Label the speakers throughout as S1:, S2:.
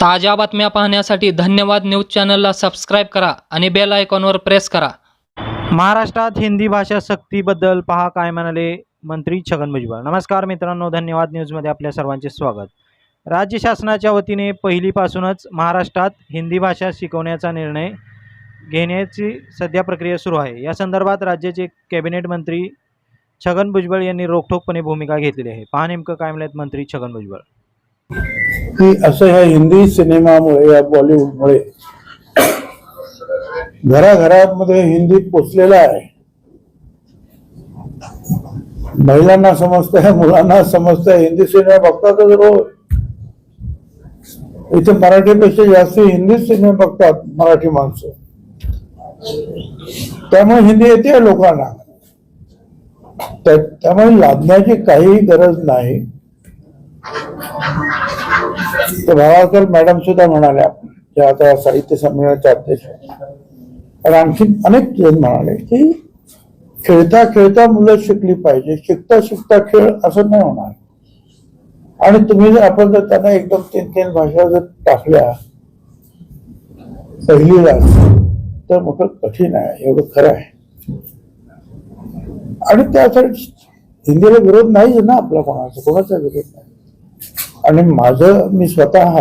S1: ताज्या बातम्या पाहण्यासाठी धन्यवाद न्यूज चॅनलला सबस्क्राईब करा आणि बेल आयकॉनवर प्रेस करा. महाराष्ट्रात हिंदी भाषा सक्तीबद्दल पहा काय म्हणाले मंत्री छगन भुजबळ. नमस्कार मित्रांनो धन्यवाद न्यूजमध्ये आपल्या सर्वांचे स्वागत. राज्य शासनाच्या वतीने पहिलीपासूनच महाराष्ट्रात हिंदी भाषा शिकवण्याचा निर्णय घेण्याची सध्या प्रक्रिया सुरू आहे. या संदर्भात राज्याचे कॅबिनेट मंत्री छगन भुजबळ यांनी रोखठोकपणे भूमिका घेतलेली आहे. पहा नेमकं काय म्हणलेत मंत्री छगन भुजबळ.
S2: की असं ह्या हिंदी सिनेमामुळे या बॉलिवूडमुळे घराघरामध्ये हिंदी पोचलेला आहे. महिलांना समजतंय मुलांना समजतंय. हिंदी सिनेमा बघतातच रोज. इथे मराठीपेक्षा जास्त हिंदी सिनेमा बघतात मराठी माणसं. त्यामुळे हिंदी येते लोकांना. त्या- त्यामुळे लादण्याची काही गरज नाही. तर भावाकर मॅडम सुद्धा म्हणाल्या त्या आता साहित्य संमेलनाच्या अध्यक्ष आणि आणखी अनेक जण म्हणाले की खेळता खेळता मुलं शिकली पाहिजे शिकता शिकता खेळ असं नाही होणार. आणि तुम्ही जर आपण जर त्यांना एकदम तीन तीन भाषा जर टाकल्या पहिलीला तर मोठं कठीण आहे एवढं खरं आहे. आणि त्यासाठी हिंदीला विरोध नाही ना आपला कोणाचा कोणाचा विरोध नाही. आणि माझं मी स्वतः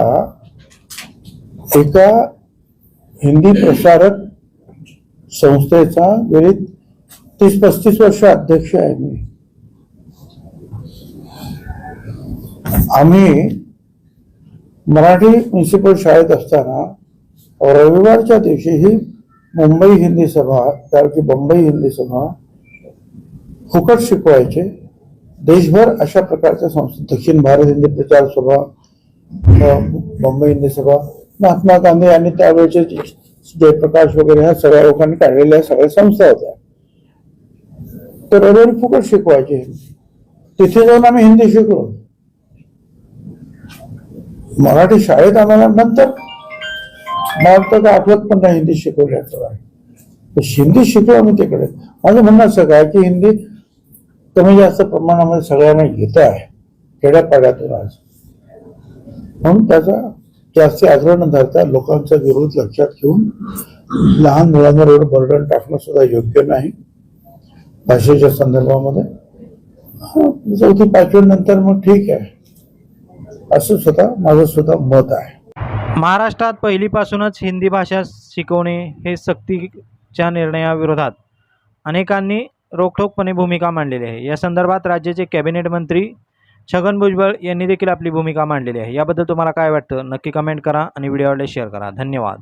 S2: एका हिंदी प्रसारक संस्थेचा गेली तीस पस्तीस वर्ष अध्यक्ष आहे मी. आम्ही मराठी म्युन्सिपल शाळेत असताना रविवारच्या दिवशी ही मुंबई हिंदी सभा त्यावेळी बंबई हिंदी सभा फुकट शिकवायचे. देशभर अशा प्रकारच्या संस्था दक्षिण भारत हिंदी प्रचार सभा मुंबई हिंदी सभा महात्मा गांधी आणि त्यावेळेचे जयप्रकाश वगैरे ह्या सगळ्या लोकांनी काढलेल्या सगळ्या संस्था होत्या. तर रविवारी फुकट शिकवायचे. तिथे जाऊन आम्ही हिंदी शिकलो. मराठी शाळेत आम्हाला नंतर मला आठवत पण नाही हिंदी शिकवल्याचं आहे तर हिंदी शिकलो आम्ही तिकडे. माझं म्हणणं असं काय की हिंदी कमी जास्त प्रमाणामध्ये सगळ्यांना घेत आहे खेड्यापाड्यातून आज. म्हणून त्याचा जास्ती आग्रह न धरता लोकांचा विरोध लक्षात घेऊन लहान मुलांवर एवढं बर्डन टाकणं सुद्धा योग्य नाही. भाषेच्या संदर्भामध्ये. हा, चौथी पाचवी नंतर मग ठीक आहे. असं सुद्धा माझं स्वतः मत आहे.
S1: महाराष्ट्रात पहिलीपासूनच हिंदी भाषा शिकवणे हे सक्तीच्या निर्णयाविरोधात. अनेकांनी रोखठोकपणे भूमिका मांडलेली आहे. या संदर्भात राज्याचे कॅबिनेट मंत्री छगन भुजबळ यांनी देखील आपली भूमिका मांडलेली आहे. याबद्दल तुम्हाला काय वाटतं? नक्की कमेंट करा आणि व्हिडिओ व्हिडिओला शेअर करा. धन्यवाद.